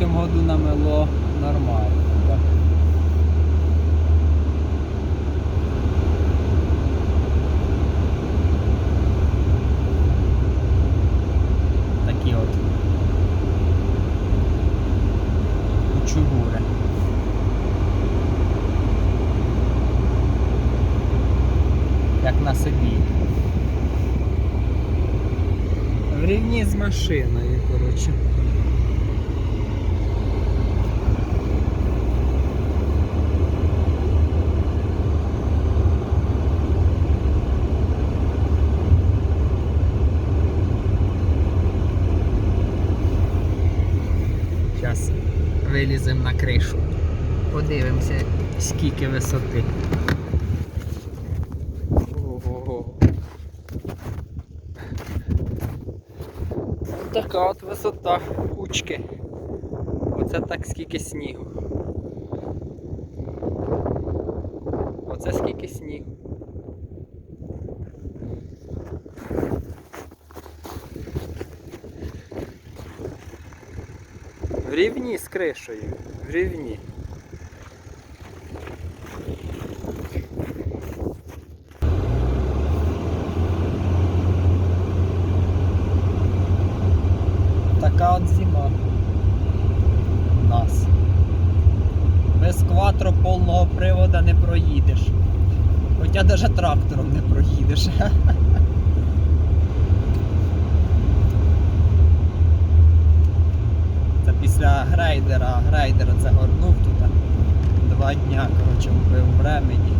цьому году намело нормально. Так. Такі от кучугури. Як на селі. В з машиною, коротше. Виліземо на кришу. Подивимося, скільки висоти. Ого. Така от висота кучки. Оце так скільки снігу. Оце скільки снігу. В рівні з кришею. В рівні. Така от зима. У нас. Без кватро повного привода не проїдеш. Хоча навіть трактором не проїдеш. грейдера, грейдер це горнув тут. Два дня, коротше, вбив времені.